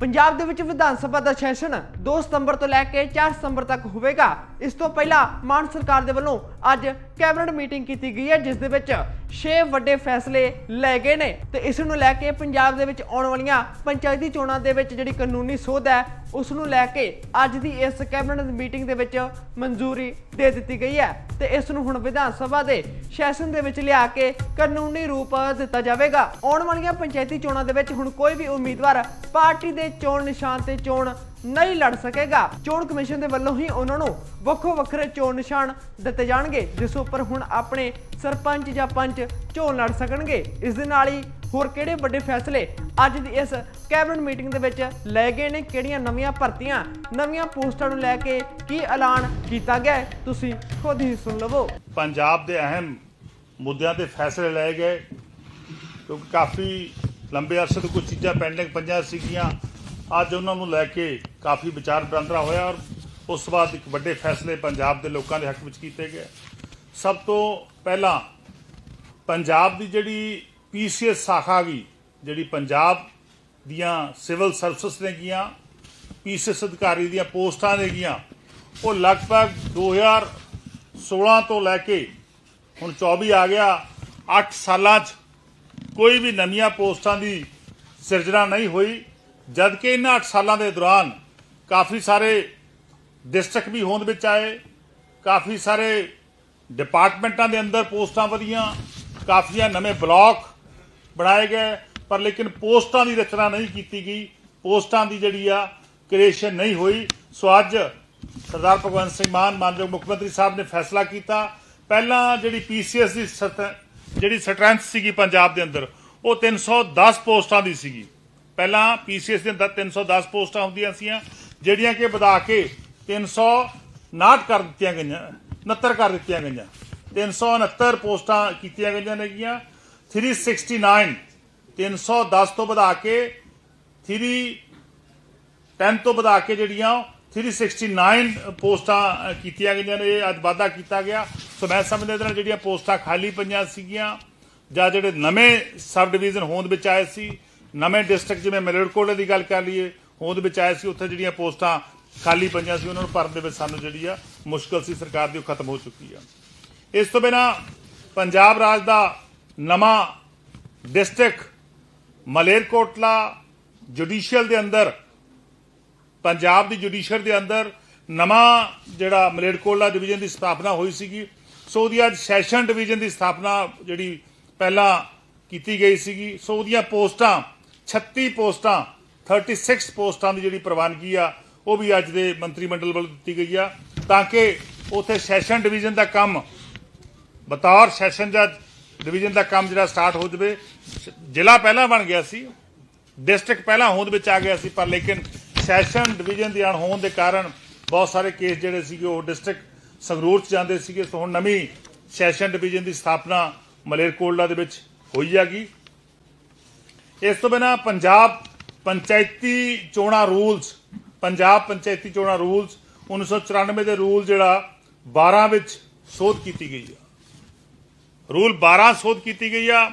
ਪੰਜਾਬ ਦੇ ਵਿੱਚ ਵਿਧਾਨ ਸਭਾ ਦਾ ਸੈਸ਼ਨ 2 ਸਤੰਬਰ ਤੋਂ ਲੈ ਕੇ 4 ਸਤੰਬਰ ਤੱਕ ਹੋਵੇਗਾ। ਇਸ ਤੋਂ ਪਹਿਲਾਂ ਮਾਨ ਸਰਕਾਰ ਦੇ ਵੱਲੋਂ ਅੱਜ ਕੈਬਨਿਟ ਮੀਟਿੰਗ ਕੀਤੀ ਗਈ ਹੈ, ਜਿਸ ਦੇ ਵਿੱਚ 6 ਵੱਡੇ ਫੈਸਲੇ ਲਏ ਗਏ ਨੇ ਤੇ ਇਸ ਨੂੰ ਲੈ ਕੇ ਪੰਜਾਬ ਦੇ ਵਿੱਚ ਆਉਣ ਵਾਲੀਆਂ ਪੰਚਾਇਤੀ ਚੋਣਾਂ ਦੇ ਵਿੱਚ ਜਿਹੜੀ ਕਾਨੂੰਨੀ ਸੋਧ ਹੈ, ਉਸ ਨੂੰ ਲੈ ਕੇ ਅੱਜ ਦੀ ਇਸ ਕੈਬਨਿਟ ਮੀਟਿੰਗ ਦੇ ਵਿੱਚ ਮਨਜ਼ੂਰੀ ਦੇ ਦਿੱਤੀ ਗਈ ਹੈ ਤੇ ਇਸ ਨੂੰ ਹੁਣ ਵਿਧਾਨ ਸਭਾ ਦੇ ਸੈਸ਼ਨ ਦੇ ਵਿੱਚ ਲਿਆ ਕੇ ਕਾਨੂੰਨੀ ਰੂਪ ਦਿੱਤਾ ਜਾਵੇਗਾ। ਆਉਣ ਵਾਲੀਆਂ ਪੰਚਾਇਤੀ ਚੋਣਾਂ ਦੇ ਵਿੱਚ ਹੁਣ ਕੋਈ ਵੀ ਉਮੀਦਵਾਰ ਪਾਰਟੀ ਦੇ ਚੋਣ ਨਿਸ਼ਾਨ ਤੇ ਚੋਣ ਨਹੀਂ ਲੜ ਸਕੇਗਾ। ਚੋਣ ਕਮਿਸ਼ਨ ਦੇ ਵੱਲੋਂ ਹੀ ਉਹਨਾਂ ਨੂੰ ਵੱਖੋ ਵੱਖਰੇ ਚੋਣ ਨਿਸ਼ਾਨ ਦਿੱਤੇ ਜਾਣਗੇ, ਜਿਸ ਉੱਪਰ ਹੁਣ ਆਪਣੇ ਸਰਪੰਚ ਜਾਂ ਪੰਚ ਚੋਣ ਲੜ ਸਕਣਗੇ। ਇਸ ਦੇ ਨਾਲ ਹੀ ਹੋਰ ਕਿਹੜੇ ਵੱਡੇ ਫੈਸਲੇ ਅੱਜ ਦੀ ਇਸ ਕੈਬਨਿਟ ਮੀਟਿੰਗ ਦੇ ਵਿੱਚ ਲਏ ਗਏ ਨੇ? ਕਿਹੜੀਆਂ ਨਵੀਆਂ ਭਰਤੀਆਂ, ਨਵੀਆਂ ਪੋਸਟਾਂ ਨੂੰ ਲੈ ਕੇ ਕੀ ਐਲਾਨ ਕੀਤਾ ਗਿਆ ਤੁਸੀਂ ਖੁਦ ਹੀ ਸੁਣ ਲਵੋ। ਪੰਜਾਬ ਦੇ ਅਹਿਮ ਮੁੱਦਿਆਂ ਤੇ ਫੈਸਲੇ ਲਏ ਗਏ, ਕਿਉਂਕਿ ਕਾਫੀ ਲੰਬੇ ਅਰਸੇ ਤੋਂ ਕੁਝ ਚੀਜ਼ਾਂ ਪੈਂਡਿੰਗ ਪੰਜਾਂ ਸੀਗੀਆਂ। ਅੱਜ ਉਹਨਾਂ ਨੂੰ ਲੈ ਕੇ ਕਾਫੀ ਵਿਚਾਰ ਵਟਾਂਦਰਾ ਹੋਇਆ ਔਰ ਉਸ ਤੋਂ ਬਾਅਦ ਇੱਕ ਵੱਡੇ ਫੈਸਲੇ ਪੰਜਾਬ ਦੇ ਲੋਕਾਂ ਦੇ ਹੱਕ ਵਿੱਚ ਕੀਤੇ ਗਏ। ਸਭ ਤੋਂ ਪਹਿਲਾਂ ਪੰਜਾਬ ਦੀ ਜਿਹੜੀ ਪੀਸੀਐਸ ਸ਼ਾਖਾ ਗਈ ਜਿਹੜੀ ਪੰਜਾਬ ਦੀਆਂ ਸਿਵਲ ਸਰਵਿਸ ਨੇ ਗੀਆਂ, ਪੀਸੀਐਸ ਅਧਿਕਾਰੀ ਦੀਆਂ ਪੋਸਟਾਂ ਨੇ ਗੀਆਂ, ਉਹ ਲਗਭਗ 2016 ਤੋਂ ਲੈ ਕੇ ਹੁਣ 24 ਆ ਗਿਆ 8 ਸਾਲਾਂ 'ਚ ਕੋਈ ਵੀ ਨਵੀਆਂ ਪੋਸਟਾਂ ਦੀ ਸਿਰਜਣਾ ਨਹੀਂ ਹੋਈ। ਜਦਕਿ ਇਹਨਾਂ 8 ਸਾਲਾਂ ਦੇ ਦੌਰਾਨ ਕਾਫੀ ਸਾਰੇ ਡਿਸਟ੍ਰਿਕਟ ਵੀ ਹੋਂਦ ਵਿੱਚ ਆਏ, ਕਾਫੀ ਸਾਰੇ ਡਿਪਾਰਟਮੈਂਟਾਂ ਦੇ ਅੰਦਰ ਪੋਸਟਾਂ ਵਧੀਆਂ, ਕਾਫੀਆਂ ਨਵੇਂ ਬਲਾਕ ਬਣਾਏ ਗਏ, ਪਰ ਲੇਕਿਨ ਪੋਸਟਾਂ ਦੀ ਰਚਨਾ ਨਹੀਂ ਕੀਤੀ ਗਈ। ਪੋਸਟਾਂ ਦੀ ਜਿਹੜੀ ਆ ਕ੍ਰੀਏਸ਼ਨ ਨਹੀਂ ਹੋਈ। ਸੋ ਅੱਜ ਸਰਦਾਰ ਭਗਵੰਤ ਸਿੰਘ ਮਾਨ, ਮਾਨਯੋਗ ਮੁੱਖ ਮੰਤਰੀ ਸਾਹਿਬ ਨੇ ਫੈਸਲਾ ਕੀਤਾ। ਪਹਿਲਾਂ ਜਿਹੜੀ ਪੀਸੀਐਸ ਦੀ ਸਤ- ਜਿਹੜੀ ਸਟਰੈਂਥ ਸੀਗੀ ਪੰਜਾਬ ਦੇ ਅੰਦਰ, ਉਹ 310 ਪੋਸਟਾਂ ਦੀ ਸੀਗੀ। ਪਹਿਲਾਂ ਪੀਸੀਐਸ ਦੇ ਅੰਦਰ 310 ਪੋਸਟਾਂ ਹੁੰਦੀਆਂ ਸੀਆਂ, ਜਿਹੜੀਆਂ ਕਿ ਵਧਾ ਕੇ 359 ਕਰ ਦਿੱਤੀਆਂ ਗਈਆਂ 69 ਕਰ ਦਿੱਤੀਆਂ ਗਈਆਂ। 369 ਪੋਸਟਾਂ ਕੀਤੀਆਂ ਗਈਆਂ ਨੇਗੀਆਂ। 369 310 ਤੋਂ ਵਧਾ ਕੇ 3 10 ਤੋਂ ਵਧਾ ਕੇ ਜਿਹੜੀਆਂ 369 ਪੋਸਟਾਂ ਕੀਤੀਆਂ ਗਈਆਂ ਨੇ, ਇਹ ਅੱਜ ਵਾਧਾ ਕੀਤਾ ਗਿਆ। ਸੋ ਮੈਂ ਸਮਝਦਾ ਇਹਦੇ ਨਾਲ ਜਿਹੜੀਆਂ ਪੋਸਟਾਂ ਖਾਲੀ ਪਈਆਂ ਸੀਗੀਆਂ ਜਾਂ ਜਿਹੜੇ ਨਵੇਂ ਸਬ ਡਿਵੀਜ਼ਨ ਹੋਂਦ ਵਿੱਚ ਆਏ ਸੀ ਨਵੇਂ ਡਿਸਟ੍ਰਿਕਟ ਜਿਵੇਂ ਮਲੇਰਕੋਟਲੇ ਦੀ ਗੱਲ ਕਰ ਲਈਏ ਹੋਂਦ ਵਿੱਚ ਆਏ ਸੀ, ਉੱਥੇ ਜਿਹੜੀਆਂ ਪੋਸਟਾਂ ਖਾਲੀ ਪਈਆਂ ਸੀ, ਉਹਨਾਂ ਨੂੰ ਭਰਨ ਦੇ ਵਿੱਚ ਸਾਨੂੰ ਜਿਹੜੀ ਆ ਮੁਸ਼ਕਲ ਸੀ, ਸਰਕਾਰ ਦੀ, ਉਹ ਖਤਮ ਹੋ ਚੁੱਕੀ ਆ। ਇਸ ਤੋਂ ਬਿਨਾ ਪੰਜਾਬ ਰਾਜ ਦਾ ਨਵਾਂ ਡਿਸਟ੍ਰਿਕਟ ਮਲੇਰਕੋਟਲਾ ਜੁਡੀਸ਼ੀਅਲ ਦੇ ਅੰਦਰ, ਪੰਜਾਬ ਦੀ ਜੁਡੀਸ਼ੀਅਲ ਦੇ ਅੰਦਰ ਨਵਾਂ ਜਿਹੜਾ ਮਲੇਰਕੋਟਲਾ ਡਿਵੀਜ਼ਨ ਦੀ ਸਥਾਪਨਾ ਹੋਈ ਸੀਗੀ, ਸੋ ਉਹਦੀ ਅੱਜ ਸੈਸ਼ਨ ਡਿਵੀਜ਼ਨ ਦੀ ਸਥਾਪਨਾ ਜਿਹੜੀ ਪਹਿਲਾਂ ਕੀਤੀ ਗਈ ਸੀਗੀ, ਸੋ ਉਹਦੀਆਂ ਪੋਸਟਾਂ 36 ਪੋਸਟਾਂ 36 ਪੋਸਟਾਂ ਦੀ ਜਿਹੜੀ ਪ੍ਰਵਾਨਗੀ ਆ, ਉਹ ਵੀ ਅੱਜ ਦੇ ਮੰਤਰੀ ਮੰਡਲ ਵੱਲੋਂ ਦਿੱਤੀ ਗਈ ਆ। ਤਾਂ ਕਿ ਉਥੇ ਸੈਸ਼ਨ ਡਿਵੀਜ਼ਨ ਦਾ ਕੰਮ, ਬਤੌਰ ਸੈਸ਼ਨ ਜੱਜ ਡਿਵੀਜ਼ਨ ਦਾ ਕੰਮ ਜਿਹੜਾ ਸਟਾਰਟ ਹੋ ਜਵੇ, ਜ਼ਿਲ੍ਹਾ ਪਹਿਲਾਂ ਬਣ ਗਿਆ ਸੀ, ਡਿਸਟ੍ਰਿਕਟ ਪਹਿਲਾਂ ਹੋਂਦ ਵਿੱਚ ਆ ਗਿਆ ਸੀ, ਪਰ ਲੇਕਿਨ ਸੈਸ਼ਨ ਡਿਵੀਜ਼ਨ ਦੀ ਅਣਹੋਂਦ ਦੇ ਕਾਰਨ ਬਹੁਤ ਸਾਰੇ ਕੇਸ ਜਿਹੜੇ ਸੀਗੇ ਉਹ ਡਿਸਟ੍ਰਿਕਟ ਸੰਗਰੂਰ ਚ ਜਾਂਦੇ ਸੀਗੇ। ਸੋ ਹੁਣ ਨਵੀਂ ਸੈਸ਼ਨ ਡਿਵੀਜ਼ਨ ਦੀ ਸਥਾਪਨਾ ਮਲੇਰਕੋਟਲਾ ਦੇ ਵਿੱਚ ਹੋਈ ਹੈਗੀ। ਇਸ ਤੋਂ ਬਿਨਾ ਪੰਜਾਬ ਪੰਚਾਇਤੀ ਚੋਣਾਂ ਰੂਲਸ, ਪੰਜਾਬ ਪੰਚਾਇਤੀ ਚੋਣਾਂ ਰੂਲਸ 1994 ਦੇ ਰੂਲ ਜਿਹੜਾ 12 ਵਿੱਚ ਸੋਧ ਕੀਤੀ ਗਈ ਆ। ਰੂਲ 12 ਸੋਧ ਕੀਤੀ ਗਈ ਆ।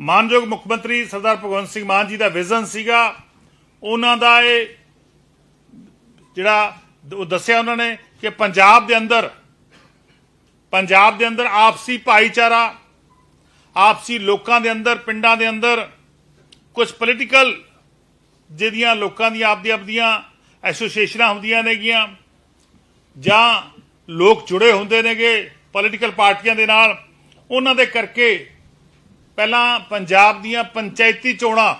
ਮਾਨਯੋਗ ਮੁੱਖ ਮੰਤਰੀ ਸਰਦਾਰ ਭਗਵੰਤ ਸਿੰਘ ਮਾਨ ਜੀ ਦਾ ਵਿਜ਼ਨ ਸੀਗਾ। ਉਹਨਾਂ ਦਾ ਇਹ ਜਿਹੜਾ ਉਹ ਦੱਸਿਆ ਉਹਨਾਂ ਨੇ ਕਿ ਪੰਜਾਬ ਦੇ ਅੰਦਰ, ਪੰਜਾਬ ਦੇ ਅੰਦਰ ਆਪਸੀ ਭਾਈਚਾਰਾ, ਆਪਸੀ ਲੋਕਾਂ ਦੇ ਅੰਦਰ, ਪਿੰਡਾਂ ਦੇ ਅੰਦਰ ਕੁਝ ਪੋਲੀਟੀਕਲ ਜਿਹੜੀਆਂ ਲੋਕਾਂ ਦੀਆਂ, ਆਪਦੀ ਆਪਦੀਆਂ ਐਸੋਸੀਏਸ਼ਨਾਂ ਹੁੰਦੀਆਂ ਨੇਗੀਆਂ, ਜਾਂ ਲੋਕ ਜੁੜੇ ਹੁੰਦੇ ਨੇਗੇ ਪੋਲੀਟੀਕਲ ਪਾਰਟੀਆਂ ਦੇ ਨਾਲ, ਉਹਨਾਂ ਦੇ ਕਰਕੇ ਪਹਿਲਾਂ ਪੰਜਾਬ ਦੀਆਂ ਪੰਚਾਇਤੀ ਚੋਣਾਂ,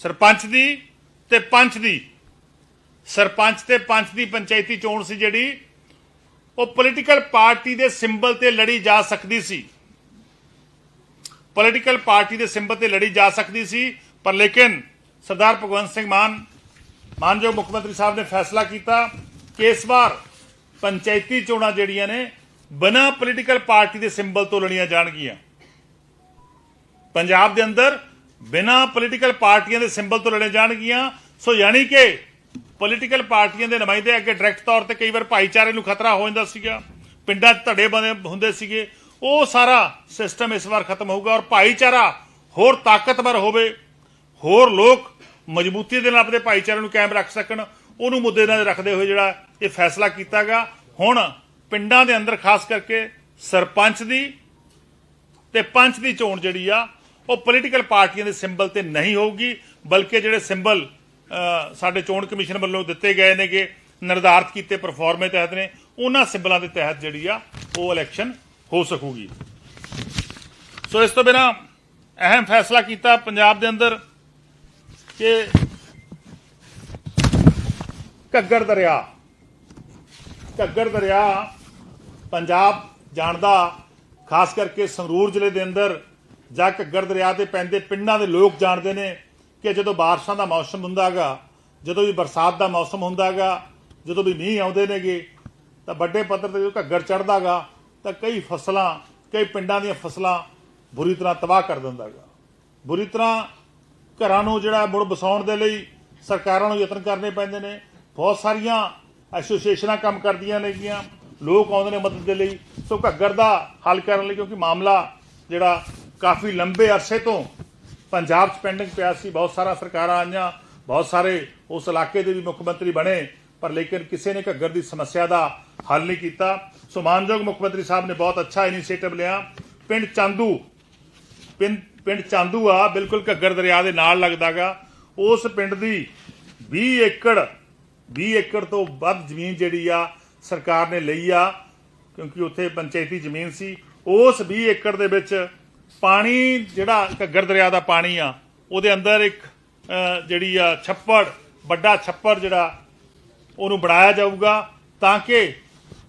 ਸਰਪੰਚ ਦੀ ਤੇ ਪੰਚ ਦੀ, ਸਰਪੰਚ ਤੇ ਪੰਚ ਦੀ ਪੰਚਾਇਤੀ ਚੋਣ ਸੀ ਜਿਹੜੀ, ਉਹ ਪੋਲੀਟੀਕਲ ਪਾਰਟੀ ਦੇ ਸਿੰਬਲ ਤੇ ਲੜੀ ਜਾ ਸਕਦੀ ਸੀ। ਪੋਲੀਟੀਕਲ ਪਾਰਟੀ ਦੇ ਸਿੰਬਲ ਤੇ ਲੜੀ ਜਾ ਸਕਦੀ ਸੀ, ਪਰ ਲੇਕਿਨ ਸਰਦਾਰ ਭਗਵੰਤ ਸਿੰਘ ਮਾਨ, ਮਾਨਯੋਗ ਮੁੱਖ ਮੰਤਰੀ ਸਾਹਿਬ ਨੇ ਫੈਸਲਾ ਕੀਤਾ ਕਿ ਇਸ ਵਾਰ ਪੰਚਾਇਤੀ ਚੋਣਾਂ ਜਿਹੜੀਆਂ ਨੇ, ਬਿਨਾਂ ਪੋਲੀਟੀਕਲ ਪਾਰਟੀ ਦੇ ਸਿੰਬਲ ਤੋਂ ਲੜੀਆਂ ਜਾਣਗੀਆਂ। ਪੰਜਾਬ ਦੇ ਅੰਦਰ ਬਿਨਾਂ ਪੋਲੀਟੀਕਲ ਪਾਰਟੀਆਂ ਦੇ ਸਿੰਬਲ ਤੋਂ ਲੜੇ ਜਾਣਗੀਆਂ, ਸੋ ਯਾਨੀ ਕਿ ਪੋਲੀਟੀਕਲ ਪਾਰਟੀਆਂ ਦੇ ਨੁਮਾਇੰਦੇ ਅੱਗੇ ਡਾਇਰੈਕਟ ਤੌਰ ਤੇ ਕਈ ਵਾਰ ਭਾਈਚਾਰੇ ਨੂੰ ਖਤਰਾ ਹੋ ਜਾਂਦਾ ਸੀਗਾ, ਪਿੰਡਾਂ 'ਚ ਧੜੇ ਬਣੇ ਹੁੰਦੇ ਸੀਗੇ ਉਹ ਸਾਰਾ ਸਿਸਟਮ ਇਸ ਵਾਰ ਖਤਮ ਹੋਊਗਾ ਔਰ ਭਾਈਚਾਰਾ ਹੋਰ ਤਾਕਤਵਰ ਹੋਵੇ, ਹੋਰ ਲੋਕ ਮਜ਼ਬੂਤੀ ਦੇ ਨਾਲ ਆਪਣੇ ਭਾਈਚਾਰੇ ਨੂੰ ਕਾਇਮ ਰੱਖ ਸਕਣ, ਉਹਨੂੰ ਮੁੱਦੇ ਨਾਲ ਰੱਖਦੇ ਹੋਏ ਜਿਹੜਾ ਇਹ ਫੈਸਲਾ ਕੀਤਾਗਾ। ਹੁਣ ਪਿੰਡਾਂ ਦੇ ਅੰਦਰ ਖਾਸ ਕਰਕੇ ਸਰਪੰਚ ਦੀ ਤੇ ਪੰਚ ਦੀ ਚੋਣ ਜਿਹੜੀ ਆ, ਉਹ ਪੋਲੀਟੀਕਲ ਪਾਰਟੀਆਂ ਦੇ ਸਿੰਬਲ ਤੇ ਨਹੀਂ ਹੋਊਗੀ, ਬਲਕਿ ਜਿਹੜੇ ਸਿੰਬਲ ਸਾਡੇ ਚੋਣ ਕਮਿਸ਼ਨ ਵੱਲੋਂ ਦਿੱਤੇ ਗਏ ਨੇਗੇ, ਨਿਰਧਾਰਤ ਕੀਤੇ ਪਰਫਾਰਮੇ ਤਹਿਤ ਨੇ, ਉਹਨਾਂ ਸਿੰਬਲਾਂ ਦੇ ਤਹਿਤ ਜਿਹੜੀ ਆ, ਉਹ ਇਲੈਕਸ਼ਨ ਹੋ ਸਕੂਗੀ। ਸੋ ਇਸ ਤੋਂ ਬਿਨਾ ਅਹਿਮ ਫੈਸਲਾ ਕੀਤਾ ਪੰਜਾਬ ਦੇ ਅੰਦਰ ਕਿ ਘੱਗਰ ਦਰਿਆ ਘੱਗਰ ਦਰਿਆ ਪੰਜਾਬ ਜਾਣਦਾ ਖਾਸ ਕਰਕੇ ਸੰਗਰੂਰ ਜ਼ਿਲ੍ਹੇ ਦੇ ਅੰਦਰ ਜਾਂ ਘੱਗਰ ਦਰਿਆ ਤੇ ਪੈਂਦੇ ਪਿੰਡਾਂ ਦੇ ਲੋਕ ਜਾਣਦੇ ਨੇ ਕਿ ਜਦੋਂ ਬਾਰਿਸ਼ਾਂ ਦਾ ਮੌਸਮ ਹੁੰਦਾਗਾ ਜਦੋਂ ਵੀ ਬਰਸਾਤ ਦਾ ਮੌਸਮ ਹੁੰਦਾਗਾ ਜਦੋਂ ਵੀ ਮੀਂਹ ਆਉਂਦੇ ਨੇਗੇ, ਤਾਂ ਵੱਡੇ ਪੱਧਰ ਤੇ ਜਦੋਂ ਘੱਗਰ ਚੜਦਾਗਾ ਤਾਂ ਕਈ ਫਸਲਾਂ, ਕਈ ਪਿੰਡਾਂ ਦੀਆਂ ਫਸਲਾਂ ਬੁਰੀ ਤਰ੍ਹਾਂ ਤਬਾਹ ਕਰ ਦਿੰਦਾ ਦਿੰਦਾਗਾ ਬੁਰੀ ਤਰ੍ਹਾਂ ਘਰਾਂ ਨੂੰ ਜਿਹੜਾ ਮੁੜ ਬਸਾਉਣ ਦੇ ਲਈ ਸਰਕਾਰਾਂ ਨੂੰ ਯਤਨ ਕਰਨੇ ਪੈਂਦੇ ਨੇ। ਬਹੁਤ ਸਾਰੀਆਂ ਐਸੋਸੀਏਸ਼ਨਾਂ ਕੰਮ ਕਰਦੀਆਂ ਨੇਗੀਆਂ। ਲੋਕ ਆਉਂਦੇ ਨੇ ਮਦਦ ਦੇ ਲਈ। ਸੋ ਘੱਗਰ ਦਾ ਹੱਲ ਕਰਨ ਲਈ ਕਿਉਂਕਿ ਮਾਮਲਾ ਜਿਹੜਾ ਕਾਫੀ ਲੰਬੇ ਅਰਸੇ ਤੋਂ ਪੰਜਾਬ 'ਚ ਪੈਂਡਿੰਗ ਪਿਆ ਸੀ। ਬਹੁਤ ਸਾਰਾ ਸਰਕਾਰਾਂ ਆਈਆਂ, ਬਹੁਤ ਸਾਰੇ ਉਸ ਇਲਾਕੇ ਦੇ ਵੀ ਮੁੱਖ ਮੰਤਰੀ ਬਣੇ, ਪਰ ਲੇਕਿਨ ਕਿਸੇ ਨੇ ਘੱਗਰ ਦੀ ਸਮੱਸਿਆ ਦਾ ਹੱਲ ਨਹੀਂ ਕੀਤਾ। ਸੋ ਮਾਨਯੋਗ ਮੁੱਖ ਮੰਤਰੀ ਸਾਹਿਬ ਨੇ ਬਹੁਤ ਅੱਛਾ ਇਨੀਸ਼ੀਏਟਿਵ ਲਿਆ। ਪਿੰਡ ਚਾਂਦੂ, ਪਿੰਡ ਪਿੰਡ ਚਾਂਦੂ ਆ, ਬਿਲਕੁਲ ਘੱਗਰ ਦਰਿਆ ਦੇ ਨਾਲ ਲੱਗਦਾਗਾ ਉਸ ਪਿੰਡ ਦੀ 20 ਏਕੜ 20 ਏਕੜ ਤੋਂ ਵੱਧ ਜ਼ਮੀਨ ਜਿਹੜੀ ਆ ਸਰਕਾਰ ਨੇ ਲਈ ਆ, ਕਿਉਂਕਿ ਉੱਥੇ ਪੰਚਾਇਤੀ ਜ਼ਮੀਨ ਸੀ। ਉਸ 20 ਏਕੜ ਦੇ ਵਿੱਚ ਪਾਣੀ ਜਿਹੜਾ ਘੱਗਰ ਦਰਿਆ ਦਾ ਪਾਣੀ ਆ, ਉਹਦੇ ਅੰਦਰ ਇੱਕ ਜਿਹੜੀ ਆ ਛੱਪੜ, ਵੱਡਾ ਛੱਪੜ ਜਿਹੜਾ, ਉਹਨੂੰ ਬਣਾਇਆ ਜਾਊਗਾ ਤਾਂ ਕਿ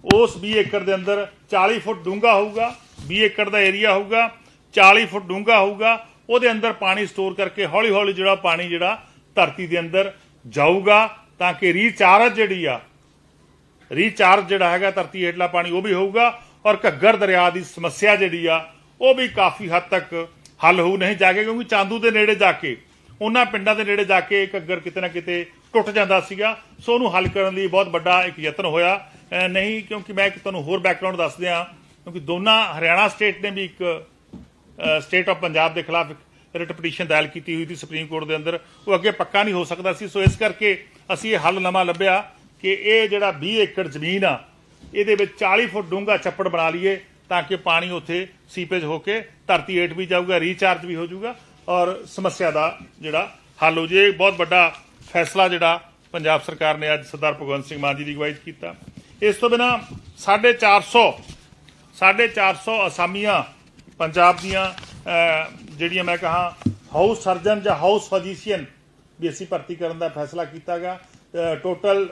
ਉਸ 20 ਏਕੜ ਦੇ ਅੰਦਰ 40 ਫੁੱਟ ਡੂੰਘਾ ਹੋਊਗਾ 20 ਏਕੜ ਦਾ ਏਰੀਆ ਹੋਊਗਾ 40 ਫੁੱਟ ਡੂੰਘਾ ਹੋਊਗਾ, ਉਹਦੇ ਅੰਦਰ ਪਾਣੀ ਸਟੋਰ ਕਰਕੇ ਹੌਲੀ ਹੌਲੀ ਜਿਹੜਾ ਪਾਣੀ ਜਿਹੜਾ ਧਰਤੀ ਦੇ ਅੰਦਰ ਜਾਊਗਾ, ਤਾਂ ਕਿ ਰੀਚਾਰਜ ਜਿਹੜੀ ਆ ਰੀਚਾਰਜ ਜਿਹੜਾ ਹੈਗਾ ਧਰਤੀ ਹੇਠਲਾ ਪਾਣੀ ਉਹ ਵੀ ਹੋਊਗਾ ਔਰ ਘੱਗਰ ਦਰਿਆ ਦੀ ਸਮੱਸਿਆ ਜਿਹੜੀ ਆ, ਉਹ ਵੀ ਕਾਫੀ ਹੱਦ ਤੱਕ ਹੱਲ ਹੋ ਨਹੀਂ ਜਾ ਕੇ ਕਿਉਂਕਿ ਚਾਂਦੂ ਦੇ ਨੇੜੇ ਜਾ ਕੇ, ਉਹਨਾਂ ਪਿੰਡਾਂ ਦੇ ਨੇੜੇ ਜਾ ਕੇ ਘੱਗਰ ਕਿਤੇ ਨਾ ਕਿਤੇ ਟੁੱਟ ਜਾਂਦਾ ਸੀਗਾ, ਸੋ ਉਹਨੂੰ ਹੱਲ ਕਰਨ ਲਈ ਬਹੁਤ ਵੱਡਾ ਇੱਕ ਯਤਨ ਹੋਇਆ। ਨਹੀਂ, ਕਿਉਂਕਿ ਮੈਂ ਇੱਕ ਤੁਹਾਨੂੰ ਹੋਰ ਬੈਕਗ੍ਰਾਉਂਡ ਦੱਸ ਦਿਆਂ, ਕਿਉਂਕਿ ਦੋਨਾਂ ਹਰਿਆਣਾ ਸਟੇਟ ਨੇ ਵੀ ਇੱਕ ਸਟੇਟ ਆਫ ਪੰਜਾਬ ਦੇ ਖਿਲਾਫ ਰਿਟ ਪਟੀਸ਼ਨ ਦਾਇਰ ਕੀਤੀ ਹੋਈ ਸੀ ਸੁਪਰੀਮ ਕੋਰਟ ਦੇ ਅੰਦਰ। ਉਹ ਅੱਗੇ ਪੱਕਾ ਨਹੀਂ ਹੋ ਸਕਦਾ ਸੀ, ਸੋ ਇਸ ਕਰਕੇ ਅਸੀਂ ਇਹ ਹੱਲ ਨਵਾਂ ਲੱਭਿਆ ਕਿ ਇਹ ਜਿਹੜਾ 20 ਏਕੜ ਜ਼ਮੀਨ ਆ, ਇਹਦੇ ਵਿੱਚ 40 ਫੁੱਟ ਡੂੰਘਾ ਛੱਪੜ ਬਣਾ ਲਈਏ ਤਾਂ ਕਿ ਪਾਣੀ ਉੱਥੇ ਸੀਪੇਜ ਹੋ ਕੇ ਧਰਤੀ ਹੇਠ ਵੀ ਜਾਊਗਾ ਰੀਚਾਰਜ ਵੀ ਹੋ ਜਾਊਗਾ ਔਰ ਸਮੱਸਿਆ ਦਾ ਜਿਹੜਾ ਹੱਲ ਹੋ ਜੇ ਬਹੁਤ ਵੱਡਾ ਫੈਸਲਾ ਜਿਹੜਾ ਪੰਜਾਬ ਸਰਕਾਰ ਨੇ ਅੱਜ ਸਰਦਾਰ ਭਗਵੰਤ ਸਿੰਘ ਮਾਨ ਜੀ ਦੀ ਅਗਵਾਈ 'ਚ ਕੀਤਾ। ਇਸ ਤੋਂ ਬਿਨਾ 450 450 ਅਸਾਮੀਆਂ ਪੰਜਾਬ ਦੀਆਂ ਜਿਹੜੀਆਂ ਮੈਂ ਕਹਾ ਹਾਊਸ ਸਰਜਨ ਜਾਂ ਹਾਊਸ ਫਿਜ਼ੀਸ਼ੀਅਨ ਵੀ ਅਸੀਂ ਭਰਤੀ ਕਰਨ ਦਾ ਫੈਸਲਾ ਕੀਤਾ ਗਿਆ ਟੋਟਲ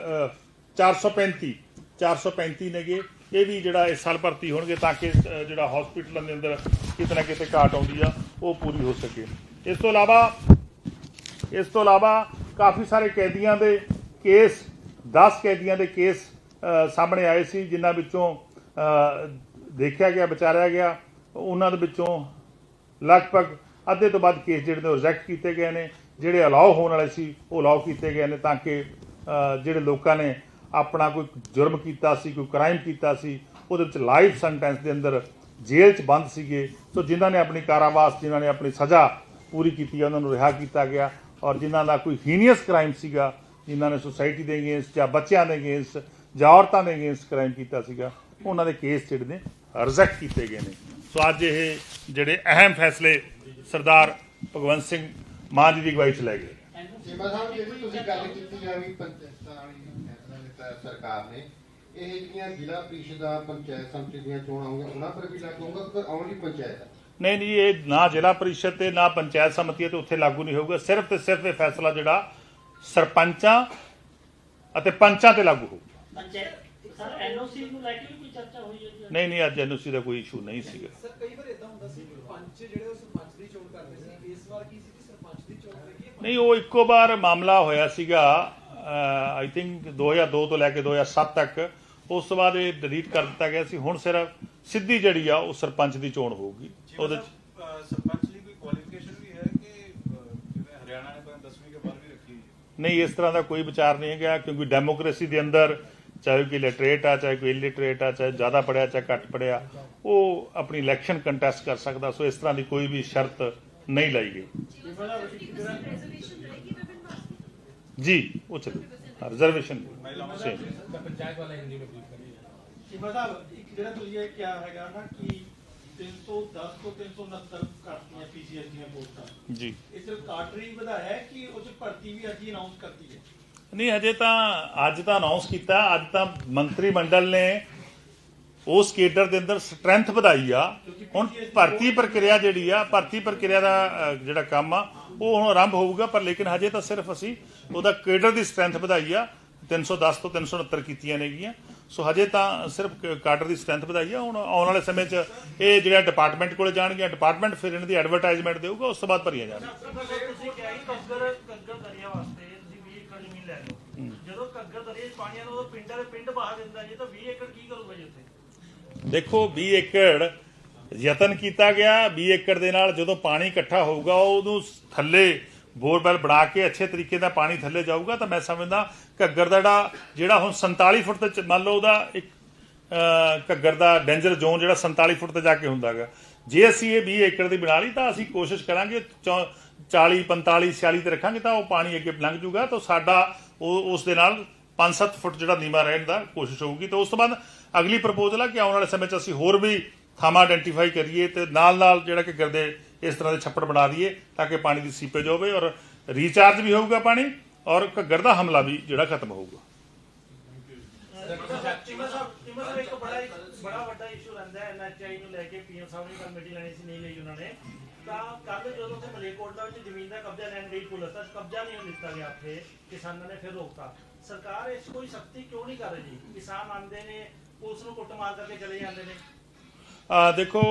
435 435 ਨੇਗੇ। ਇਹ ਵੀ ਜਿਹੜਾ ਇਸ ਸਾਲ ਭਰਤੀ ਹੋਣਗੇ ਤਾਂ ਕਿ ਜਿਹੜਾ ਹਸਪੀਟਲਾਂ ਦੇ ਅੰਦਰ ਕਿਤੇ ਨਾ ਕਿਤੇ ਘਾਟ ਆਉਂਦੀ ਆ, ਉਹ ਪੂਰੀ ਹੋ ਸਕੇ। ਇਸ ਤੋਂ ਇਲਾਵਾ, ਇਸ ਤੋਂ ਇਲਾਵਾ ਕਾਫੀ ਸਾਰੇ ਕੈਦੀਆਂ ਦੇ ਕੇਸ 10 ਕੈਦੀਆਂ ਦੇ ਕੇਸ ਸਾਹਮਣੇ ਆਏ ਸੀ, ਜਿਨ੍ਹਾਂ ਵਿੱਚੋਂ ਦੇਖਿਆ ਗਿਆ, ਵਿਚਾਰਿਆ ਗਿਆ, ਉਹਨਾਂ ਦੇ ਵਿੱਚੋਂ ਲਗਭਗ ਅੱਧੇ ਤੋਂ ਵੱਧ ਕੇਸ ਜਿਹੜੇ ਨੇ ਰਿਜੈਕਟ ਕੀਤੇ ਗਏ ਨੇ, ਜਿਹੜੇ ਅਲਾਉ ਹੋਣ ਵਾਲੇ ਸੀ, ਉਹ ਅਲਾਉ ਕੀਤੇ ਗਏ ਨੇ ਤਾਂ ਕਿ ਜਿਹੜੇ ਲੋਕਾਂ ਨੇ ਆਪਣਾ ਕੋਈ ਜੁਰਮ ਕੀਤਾ ਸੀ, ਕੋਈ ਕ੍ਰਾਈਮ ਕੀਤਾ ਸੀ, ਉਹਦੇ ਵਿੱਚ ਲਾਈਫ ਸੈਂਟੈਂਸ ਦੇ ਅੰਦਰ ਜੇਲ੍ਹ 'ਚ ਬੰਦ ਸੀਗੇ। ਸੋ ਜਿਨ੍ਹਾਂ ਨੇ ਆਪਣੀ ਕਾਰਾਵਾਸ, ਜਿਨ੍ਹਾਂ ਨੇ ਆਪਣੀ ਸਜ਼ਾ ਪੂਰੀ ਕੀਤੀ ਉਹਨਾਂ ਨੂੰ ਰਿਹਾ ਕੀਤਾ ਗਿਆ। ਔਰ ਜਿਨ੍ਹਾਂ ਦਾ ਕੋਈ ਹੀਨੀਅਸ ਕ੍ਰਾਈਮ ਸੀਗਾ, ਜਿਨ੍ਹਾਂ ਨੇ ਸੁਸਾਇਟੀ ਦੇ ਅਗੇਂਸਟ ਜਾਂ ਬੱਚਿਆਂ ਦੇ ਅਗੇਂਸਟ ਜਾਂ ਔਰਤਾਂ ਦੇ ਅਗੇਂਸਟ ਕ੍ਰਾਈਮ ਕੀਤਾ ਸੀਗਾ ਉਹਨਾਂ ਦੇ ਕੇਸ ਜਿਹੜੇ ਨੇ ਰਿਜੈਕਟ ਕੀਤੇ ਗਏ ਨੇ। ਸੋ ਅੱਜ ਇਹ ਜਿਹੜੇ ਅਹਿਮ ਫੈਸਲੇ ਸਰਦਾਰ ਭਗਵੰਤ ਸਿੰਘ ਮਾਨ ਜੀ ਦੀ ਅਗਵਾਈ 'ਚ ਲੈ ਗਏ। ਜੀਮਾ ਸਾਹਿਬ ਜਿਹੜੀ ਤੁਸੀਂ ਗੱਲ ਕੀਤੀ ਆ ਵੀ ਪੰਚਾਇਤਾਂ ਵਾਲੀ ਫੈਸਲਾ ਦਿੱਤਾ ਹੈ ਸਰਕਾਰ ਨੇ ਇਹ ਜਿਹੜੀਆਂ ਜ਼ਿਲ੍ਹਾ ਪ੍ਰੀਸ਼ਦਾਂ ਪੰਚਾਇਤ ਸਮਿਤੀ ਦੀਆਂ ਚੋਣਾਂ ਹੋਣਗੀਆਂ ਉਹਨਾਂ ਪਰ ਵੀ ਲਾਗੂ ਹੋਊਗਾ ਪਰ ਆਉਣੀ ਪੰਚਾਇਤ ਹੈ ਨਹੀਂ ਨਹੀਂ ਇਹ ਨਾ ਜ਼ਿਲ੍ਹਾ ਪਰਿਸ਼ਦ ਤੇ ਨਾ ਪੰਚਾਇਤ ਸਮਿਤੀ ਤੇ ਉੱਥੇ ਲਾਗੂ ਨਹੀਂ ਹੋਊਗਾ। ਸਿਰਫ ਤੇ ਸਿਰਫ ਇਹ ਫੈਸਲਾ ਜਿਹੜਾ ਸਰਪੰਚਾਂ ਅਤੇ ਪੰਚਾਂ ਤੇ ਲਾਗੂ ਹੋਊਗਾ। ਸਰ ਐਨਓਸੀ ਨੂੰ ਲੈ ਕੇ ਵੀ ਕੋਈ ਚਰਚਾ ਹੋਈ ਹੈ ਜੀ? ਨਹੀਂ ਨਹੀਂ ਅੱਜ ਐਨਓਸੀ ਦਾ ਕੋਈ ਇਸ਼ੂ ਨਹੀਂ ਸੀਗਾ। ਸਰ ਕਈ ਵਾਰ ਇਦਾਂ ਹੁੰਦਾ ਸੀ ਪੰਚ ਜਿਹੜੇ ਉਹ ਸਰਪੰਚ ਦੀ ਚੋਣ ਕਰਦੇ ਸੀ ਇਸ ਵਾਰ ਕੀ ਸੀ ਕਿ ਸਰਪੰਚ ਦੀ ਚੋਣ ਲੱਗੀ ਹੈ ਨਹੀਂ ਉਹ ਇੱਕੋ ਵਾਰ ਮਾਮਲਾ ਹੋਇਆ ਸੀਗਾ ਆਈ ਥਿੰਕ 2002 ਤੋਂ ਲੈ ਕੇ 2007 ਤੱਕ। ਉਸ ਤੋਂ ਬਾਅਦ ਇਹ ਡਿਲੀਟ ਕਰ ਦਿੱਤਾ ਗਿਆ ਸੀ। ਹੁਣ ਸਿਰਫ ਸਿੱਧੀ ਜਿਹੜੀ ਆ ਉਹ ਸਰਪੰਚ ਦੀ ਚੋਣ ਹੋਊਗੀ। ਉਹਦੇ ਸਰਪੰਚ ਲਈ ਕੋਈ ਕੁਆਲੀਫਿਕੇਸ਼ਨ ਵੀ ਹੈ ਕਿ ਜਿਵੇਂ ਹਰਿਆਣਾ ਨੇ ਪਰ 10ਵੀਂ ਕੇ ਬਾਅਦ ਵੀ ਰੱਖੀ ਨਹੀਂ ਇਸ ਤਰ੍ਹਾਂ ਦਾ ਕੋਈ ਵਿਚਾਰ ਨਹੀਂ ਹੈਗਾ ਕਿਉਂਕਿ ਡੈਮੋਕ੍ਰੇਸੀ ਦੇ ਅੰਦਰ ਚਾਹੇ ਕੋਈ ਲਿਟਰੇਟ ਆ ਚਾਹੇ ਕੋਈ ਇਲਿਟਰੇਟ ਆ ਚਾਹੇ ਜ਼ਿਆਦਾ ਪੜਿਆ ਚਾਹੇ ਘੱਟ ਪੜਿਆ ਉਹ ਆਪਣੀ ਇਲੈਕਸ਼ਨ ਕੰਟੈਸਟ ਕਰ ਸਕਦਾ। ਸੋ ਇਸ ਤਰ੍ਹਾਂ ਦੀ ਕੋਈ ਵੀ ਸ਼ਰਤ ਨਹੀਂ ਲਾਈ ਗਈ। ਜੀ ਉਹ ਚੱਲੂ। ਰਿਜ਼ਰਵੇਸ਼ਨ ਸੇਮ ਚੀਮਾ ਸਾਹਿਬ ਇੱਕ ਜਿਹੜਾ ਤੁਸੀਂ ਇਹ ਕਿਹਾ ਹੈਗਾ ਨਾ ਕਿ 310 ਤੋਂ 369 ਕਰਤੀਆਂ ਪੀਸੀਐਸ ਦੀਆਂ ਪੋਸਟਾਂ। ਜੀ। ਇਹ ਸਿਰਫ ਕਾਟਰੀ ਵਧਾਇਆ ਹੈ ਕਿ ਉਹ ਚ ਭਰਤੀ ਵੀ ਅੱਜ ਹੀ ਅਨਾਉਂਸ ਕਰਤੀ ਹੈ? ਨਹੀਂ ਹਜੇ ਤਾਂ ਅੱਜ ਤਾਂ ਅਨਾਉਂਸ ਕੀਤਾ ਅੱਜ ਤਾਂ ਮੰਤਰੀ ਮੰਡਲ ਨੇ ਉਸ ਕੇਡਰ ਦੇ ਅੰਦਰ ਸਟਰੈਂਥ ਵਧਾਈ ਆ। ਹੁਣ ਭਰਤੀ ਪ੍ਰਕਿਰਿਆ ਜਿਹੜੀ ਆ ਭਰਤੀ ਪ੍ਰਕਿਰਿਆ ਦਾ ਜਿਹੜਾ ਕੰਮ ਆ ਉਹ ਹੁਣ ਆਰੰਭ ਹੋਊਗਾ ਪਰ ਲੇਕਿਨ ਹਜੇ ਤਾਂ ਸਿਰਫ ਅਸੀਂ ਉਹਦਾ ਕੇਡਰ ਦੀ ਸਟਰੈਂਥ ਵਧਾਈ ਆ। 310 ਤੋਂ 369 ਕੀਤੀਆਂ ਨੇਗੀਆਂ। ਸੋ ਹਜੇ ਤਾਂ ਸਿਰਫ ਕਾਡਰ ਦੀ ਸਟਰੈਂਥ ਵਧਾਈ ਆ। ਹੁਣ ਆਉਣ ਵਾਲੇ ਸਮੇਂ 'ਚ ਇਹ ਜਿਹੜਾ ਡਿਪਾਰਟਮੈਂਟ ਕੋਲੇ ਜਾਣਗੇ ਡਿਪਾਰਟਮੈਂਟ ਫਿਰ ਇਹਨਾਂ ਦੀ ਐਡਵਰਟਾਈਜ਼ਮੈਂਟ ਦੇਊਗਾ ਉਸ ਤੋਂ ਬਾਅਦ ਭਰੀਆਂ ਜਾਣਗੀਆਂ ਤੁਸੀਂ ਕਿਹਾ ਸੀ ਕੱਗਰ ਕੱਗਰ ਦਰਿਆ ਵਾਸਤੇ ਤੁਸੀਂ 20 ਲੈ ਲਓ ਜਦੋਂ ਕੱਗਰ ਦਰਿਆ 'ਚ ਪਾਣੀ ਆਉਂਦਾ ਉਦੋਂ ਪਿੰਡਾਂ ਦੇ ਪਿੰਡ ਬਹਾ ਦਿੰਦਾ ਜੀ ਤਾਂ 20 ਏਕੜ ਕੀ ਕਰੂਗਾ ਜੀ ਉੱਥੇ? ਦੇਖੋ 20 ਏਕੜ ਯਤਨ ਕੀਤਾ ਗਿਆ 20 ਏਕੜ ਦੇ ਨਾਲ ਜਦੋਂ ਪਾਣੀ ਇਕੱਠਾ ਹੋਊਗਾ, ਉਹਨੂੰ ਥੱਲੇ ਬੋਰਵੈਲ ਬਣਾ ਕੇ ਅੱਛੇ ਤਰੀਕੇ ਨਾਲ ਪਾਣੀ ਥੱਲੇ ਜਾਊਗਾ, ਤਾਂ ਮੈਂ ਸਮਝਦਾ ਘੱਗਰ ਦਾ ਜਿਹੜਾ ਹੁਣ 47 ਫੁੱਟ ਤੇ ਮੰਨ ਲਓ ਉਹਦਾ ਇੱਕ ਘੱਗਰ ਦਾ ਡੇਂਜਰ ਜ਼ੋਨ ਜਿਹੜਾ 47 ਫੁੱਟ ਤੇ ਜਾ ਕੇ ਹੁੰਦਾਗਾ ਜੇ ਅਸੀਂ ਇਹ 20 ਏਕੜ ਦੀ ਬਣਾ ਲਈ ਤਾਂ ਅਸੀਂ ਕੋਸ਼ਿਸ਼ ਕਰਾਂਗੇ, ਚੌ- 40 45 46 ਤੇ ਰੱਖਾਂਗੇ ਤਾਂ ਉਹ ਪਾਣੀ ਅੱਗੇ ਲੰਘ ਜੂਗਾ ਤਾਂ ਸਾਡਾ ਉਹ, ਉਸ ਦੇ ਨਾਲ 5-7 ਫੁੱਟ ਜਿਹੜਾ ਨੀਵਾ ਰਹਿਣ ਦਾ ਕੋਸ਼ਿਸ਼ ਹੋਊਗੀ। ਤਾਂ ਉਸ ਤੋਂ ਬਾਅਦ ਅਗਲੀ ਪ੍ਰਪੋਜ਼ਲ ਆ ਕਿ ਆਉਣ ਵਾਲੇ ਸਮੇਂ 'ਚ ਅਸੀਂ ਹੋਰ ਵੀ ਥਾਵਾਂ ਆਇਡੈਂਟੀਫਾਈ ਕਰੀਏ ਤੇ ਨਾਲ ਨਾਲ ਜਿਹੜਾ ਕਿ ਗਰਦੇ ਇਸ ਤਰ੍ਹਾਂ ਦੇ ਛੱਪੜ ਬਣਾ ਦਈਏ ਤਾਂ ਕਿ ਪਾਣੀ ਦੀ ਸੀਪੇਜ ਹੋਵੇ ਔਰ ਰੀਚਾਰਜ ਵੀ ਹੋਊਗਾ ਪਾਣੀ ਔਰ ਘੱਗਰ ਦਾ ਹਮਲਾ ਵੀ ਜਿਹੜਾ ਖਤਮ ਹੋਊਗਾ ਚੀਮਾ ਸਾਹਿਬ ਚੀਮਾ ਸਾਹਿਬ ਇੱਕ ਬੜਾ ਬੜਾ ਵੱਡਾ ਇਸ਼ੂ ਰਹਿੰਦਾ ਹੈ ਐਨਐਚਆਈ ਨੂੰ ਲੈ ਕੇ ਪੀਐਮ ਸਾਹਿਬ ਨੇ ਕਮੇਟੀ ਲੈਣੀ ਸੀ, ਨਹੀਂ ਲਈ ਉਹਨਾਂ ਨੇ। ਤਾਂ ਕੱਲ ਜਦੋਂ ਤੇ ਮਲੇਕੋਟਲਾ ਵਿੱਚ ਜ਼ਮੀਨ ਦਾ ਕਬਜ਼ਾ ਲੈਣ ਗਈ ਪੁਲਿਸ ਤਾਂ ਕਬਜ਼ਾ ਨਹੀਂ ਦਿੱਤਾ ਗਿਆ ਉੱਥੇ, ਕਿਸਾਨਾਂ ਨੇ ਫਿਰ ਰੋਕਤਾ। ਸਰਕਾਰ ਇਸ ਕੋਈ ਸਖਤੀ ਕਿਉਂ ਨਹੀਂ ਕਰ ਰਹੀ? ਕਿਸਾਨ ਆਂਦੇ ਨੇ, ਪੁਲਿਸ ਨੂੰ ਕੁੱਟਮਾਰ ਕਰਕੇ ਚਲੇ ਜਾਂਦੇ ਨੇ। ਆ ਦੇਖੋ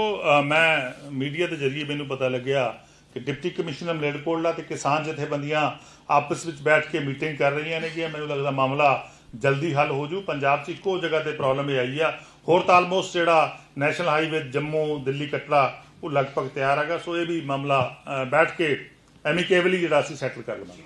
ਮੈਂ ਮੀਡੀਆ ਦੇ ਜ਼ਰੀਏ ਮੈਨੂੰ ਪਤਾ ਲੱਗਿਆ ਕਿ ਡਿਪਟੀ ਕਮਿਸ਼ਨਰ ਮਲੇਰਕੋਟਲਾ ਤੇ ਕਿਸਾਨ ਜਥੇਬੰਦੀਆਂ ਆਪਸ ਵਿੱਚ ਬੈਠ ਕੇ ਮੀਟਿੰਗ ਕਰ ਰਹੀਆਂ ਨੇ ਕਿ ਮੈਨੂੰ ਲੱਗਦਾ ਮਾਮਲਾ ਜਲਦੀ ਹੱਲ ਹੋ ਜੂ। ਪੰਜਾਬ 'ਚ ਇੱਕੋ ਜਗ੍ਹਾ ਤੇ ਪ੍ਰੋਬਲਮ ਇਹ ਆਈ ਆ ਹੋਰ ਤਾਂ ਆਲਮੋਸਟ ਜਿਹੜਾ ਨੈਸ਼ਨਲ ਹਾਈਵੇ ਜੰਮੂ ਦਿੱਲੀ ਕਟੜਾ, ਉਹ ਲਗਭਗ ਤਿਆਰ ਹੈਗਾ। ਸੋ ਇਹ ਵੀ ਮਾਮਲਾ ਬੈਠ ਕੇ ਐਮੀਕੇਬਲੀ ਜਿਹੜਾ ਅਸੀਂ ਸੈਟਲ ਕਰ ਲਵਾਂਗੇ।